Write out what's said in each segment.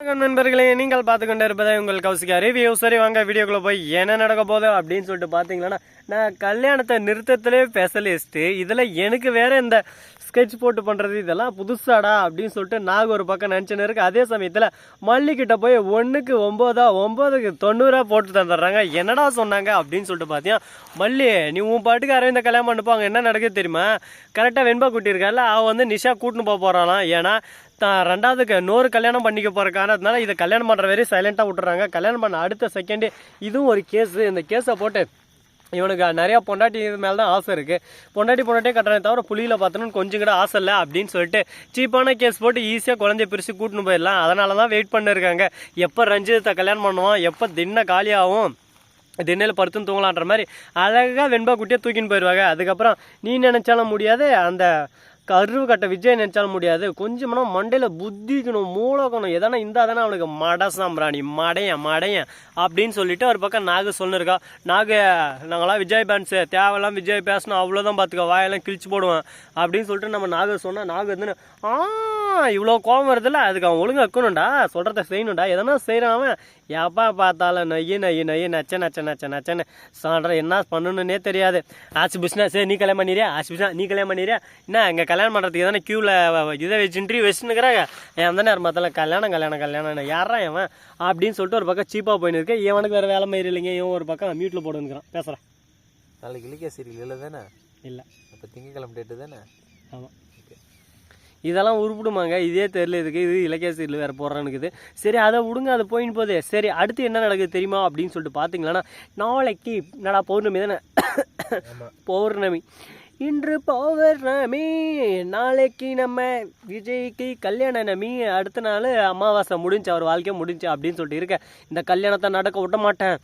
வணக்கம் நண்பர்களே நீங்கள் பார்த்து கொண்டு இருப்பதை உங்கள் கௌசிகா ரிவ்யூ சரி வாங்க வீடியோக்குள்ளே போய் என்ன நடக்க போகுது அப்படின்னு சொல்லிட்டு பார்த்தீங்கன்னா நான் கல்யாணத்தை நிறுத்தத்திலே ஸ்பெஷலிஸ்ட்டு இதில் எனக்கு வேற இந்த ஸ்கெட்ச் போட்டு பண்ணுறது இதெல்லாம் புதுசாடா அப்படின்னு சொல்லிட்டு நாங்கள் ஒரு பக்கம் நினச்சின்னு இருக்கு. அதே சமயத்தில் மல்லிக்கிட்ட போய் ஒன்றுக்கு ஒம்போதா ஒம்போதுக்கு தொண்ணூறா போட்டு தந்துடுறாங்க. என்னடா சொன்னாங்க அப்படின்னு சொல்லிட்டு பார்த்தீங்கன்னா மல்லி நீ உன் பாட்டுக்கு அரவிந்த கல்யாணம் பண்ணிப்பாங்க என்ன நடக்குது தெரியுமா? கரெக்டாக வெண்பா குட்டி அவள் வந்து நிஷா கூட்டின்னு போக போகிறாளாம் ஏன்னா தான் ரெண்டாவதுக்கு நூறு கல்யாணம் பண்ணிக்க போகிற காரணத்தினால இதை கல்யாணம் பண்ணுற வரையும் சைலண்ட்டாக விட்டுறாங்க. கல்யாணம் பண்ண அடுத்த செகண்டு இதுவும் ஒரு கேஸு இந்த கேஸை போட்டு இவனுக்கு நிறையா பொண்டாட்டி இது மேலே தான் ஆசை இருக்குது பொண்டாட்டி பொண்டாட்டியே கட்டுறதை தவிர புலியில் பார்த்தோன்னு கொஞ்சம் கூட ஆசை இல்லை அப்படின்னு சொல்லிட்டு சீப்பான கேஸ் போட்டு ஈஸியாக குழந்தைய பிரித்து கூட்டின்னு போயிடலாம். அதனால தான் வெயிட் பண்ணிருக்காங்க. எப்போ ரஞ்சிதத்தை கல்யாணம் பண்ணுவான் எப்போ தின்ன காலியாகும்? திண்ணையில் படுத்துன்னு தூங்கலான்ற மாதிரி அழகாக வெண்பா குட்டியை தூக்கின்னு போயிடுவாங்க. அதுக்கப்புறம் நீ நினச்சாலும் முடியாது. அந்த கருவு கட்ட விஜய் நினைச்சாலும் முடியாது. கொஞ்சம்னா மண்டையில் புத்திக்கணும் மூலகணும் எதனா இந்தா தானே அவனுக்கு மட சாம்பிராணி மடையன் மடையன் அப்படின்னு சொல்லிட்டு ஒரு பக்கம் நாகு சொல்லிருக்கா. நாகு நாங்களாம் விஜய் பேன்ஸு தேவையெல்லாம் விஜய் பேசணும் அவ்வளோதான் பார்த்துக்க வாயெல்லாம் கிழிச்சு போடுவேன் அப்படின்னு சொல்லிட்டு நம்ம நாகு சொன்னால் நாகு வந்து ஆ இவ்வளோ கோபம் வருதுல்ல அதுக்கு அவன் ஒழுங்கா வைக்கணும்டா. சொல்கிறத செய்யணும்டா. எதனா செய்கிறான் அவன். எப்போ பார்த்தாலும் நொய்யு நொய்யு நொய்யு நச்ச நச்ச நச்ச நச்சன்னு சொல்கிற என்ன பண்ணணுன்னே தெரியாது. ஆசி புஷ்னா சரி நீ கல்யாணம் பண்ணிடுறியா? ஆசி புஷ்னா நீ கல்யாணம் பண்ணிடுறியா? என்ன எங்கள் கல்யாணம் பண்ணுறதுக்கு எதனா க்யூவில் இதை வச்சு இன்டர்வியூ வச்சுன்னுக்கிறாங்க. என் தானே மற்ற கல்யாணம் கல்யாணம் கல்யாணம் யாரா இவன்? அப்படின்னு சொல்லிட்டு ஒரு பக்கம் சீப்பாக போயின்னு இருக்கு. இவனுக்கு வேறு வேலை மயிறு இல்லைங்க. இவன் ஒரு பக்கம் மியூட்டில் போடுங்கிறான் பேசுகிறேன் நாளைக்கு இலக்கிய சீரியல் இல்லை தானே? இல்லை. அப்போ திங்கக்கிழமை டேட்டு தானே? ஆமாம் இதெல்லாம் உருப்பிடுமாங்க. இதே தெரியல இதுக்கு இது இலக்கிய சீரியல் வேறு போடுறானுக்குது. சரி அதை விடுங்க அது போயின்னு போதே சரி அடுத்து என்ன நடக்குது தெரியுமா அப்படின்னு சொல்லிட்டு பார்த்தீங்களன்னா நாளைக்கு என்னடா பௌர்ணமி தானே? பௌர்ணமி. இன்று பௌர்ணமி. நாளைக்கு நம்ம விஜய்க்கு கல்யாண நமி அடுத்த நாள் அமாவாசை முடிஞ்சு அவர் வாழ்க்கை முடிஞ்சு அப்படின்னு சொல்லிட்டு இருக்க. இந்த கல்யாணத்தை நடக்க விட மாட்டேன்.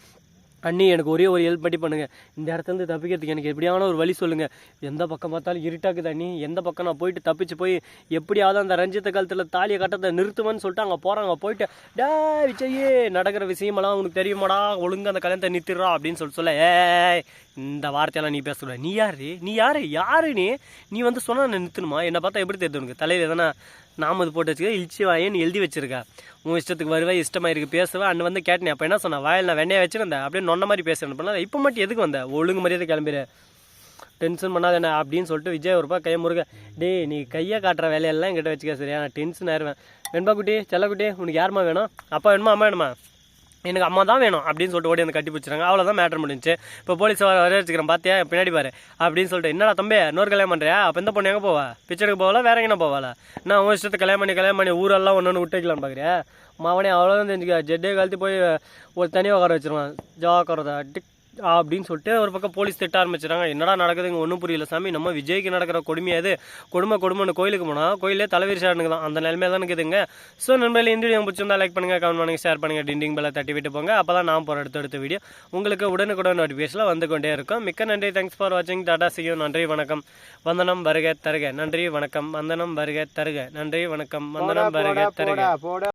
அண்ணி எனக்கு ஒரே ஒரு ஹெல்ப் பண்ணி பண்ணுங்கள் இந்த இடத்துலேருந்து தப்பிக்கிறதுக்கு எனக்கு எப்படியான ஒரு வழி சொல்லுங்கள் எந்த பக்கம் பார்த்தாலும் இருட்டாக்குது அண்ணி. எந்த பக்கம் நான் போயிட்டு தப்பிச்சு போய் எப்படியாவது அந்த ரஞ்சித்த காலத்தில் தாலியை கட்டத்தை நிறுத்துவேன்னு சொல்லிட்டு அங்கே போகிறாங்க போயிட்டு டே விஜயே நடக்கிற விஷயமெல்லாம் உனக்கு தெரியுமாடா? ஒழுங்கு அந்த கல்யாணத்தை நிறுத்திடுறா அப்படின்னு சொல்லிட்டு சொல்ல ஏய் இந்த வார்த்தையெல்லாம் நீ பேசக்கூடாது. நீ யார்? நீ யார்? யாரு நீ? நீ வந்து சொன்னால் நான் நிறுத்தணுமா? என்னை பார்த்தா எப்படி தெரியுது உனக்கு? தலையில் எதனா நாம் அது போட்டு வச்சுக்க இழிச்சி வாயன்னு எழுதி வச்சிருக்கா. உன் இஷ்டத்துக்கு வருவேன் இஷ்டமாக இருக்குது பேசுவேன் அண்ணன் வந்து கேட்டேன் அப்போ என்ன சொன்னா வாயில் நான் வெண்ணையை வச்சிருந்தேன் அப்படியே நொன்ன மாதிரி பேசுகிறேன் பண்ணல இப்போ மட்டும் எதுக்கு வந்த? ஒழுங்கு மரியாதை கிளம்பிடு டென்ஷன் பண்ணாத என்ன அப்படின்னு சொல்லிட்டு விஜய் ஒரு கையை முருக டேய் நீ கையை காட்டுற வேலையெல்லாம் என்கிட்ட வச்சுக்க சரியா? நான் டென்ஷன் ஆயிடுவேன் வெண்பா குட்டி? செல்லக்குட்டி உனக்கு யாரும்மா வேணும்? அப்பா வேணுமா அம்மா வேணுமா? எனக்கு அம்மா தான் வேணும் அப்படின்னு சொல்லிட்டு ஓடி வந்து கட்டி பிடிச்சிறாங்க அவ்வளோதான் மேட்ரு முடிஞ்சு இப்போ போலீஸ் வர வர வச்சுக்கிறேன் பார்த்தியா பின்னாடி பாரு. அப்படின்னு சொல்லிட்டு என்னடா தம்பி இன்னொரு கல்யாணம் பண்ணுறியா அப்போ எந்த பொண்ணு எங்கே போவா? பிச்சருக்கு போகல வேற எங்கே போவாளா? நான் உன் இஷ்டத்தை கல்யாணம் பண்ணி கல்யாணம் பண்ணி ஊரெல்லாம் ஒன்று ஒன்று விட்டு பார்க்குறியா மாவனே அவ்வளோதான் தெரிஞ்சுக்க ஜெட்டே கழுத்து போய் ஒரு தனியாக உட்கார வச்சிருவான். ஜா உட்காரதா டிக் அப்படின்னு சொல்லிட்டு ஒரு பக்கம் போலீஸ் திட்ட ஆரம்பிச்சிட்டாங்க என்னடா நடக்குதுங்க ஒன்றும் புரியல சாமி. நம்ம விஜய்க்கு நடக்கிற கொடுமையா இது கொடுமை கொடுமைன்னு கோயிலுக்கு போனால் கோயிலே தலைவரி சாருங்க தான். அந்த நிலைமையில தான் இருக்குதுங்க. ஸோ நண்பர்களே இந்த வீடியோ பிடிச்சிருந்தா லைக் பண்ணுங்க கமெண்ட் பண்ணுங்க ஷேர் பண்ணுங்க டிண்டிங் பெல்ல தட்டி விட்டு போங்க. அப்போ தான் நான் போகிற அடுத்த அடுத்த வீடியோ உங்களுக்கு உடனுக்குடன் நோட்டிஃபிகேஷனில் வந்து கொண்டே இருக்கும். மிக்க நன்றி. தேங்க்ஸ் ஃபார் வாட்சிங் டாடா சியூ நன்றி வணக்கம். வந்தனம் வருக தருக. நன்றி வணக்கம். வந்தனம் வருக தருக. நன்றி வணக்கம். வந்தனம் வருக தருக.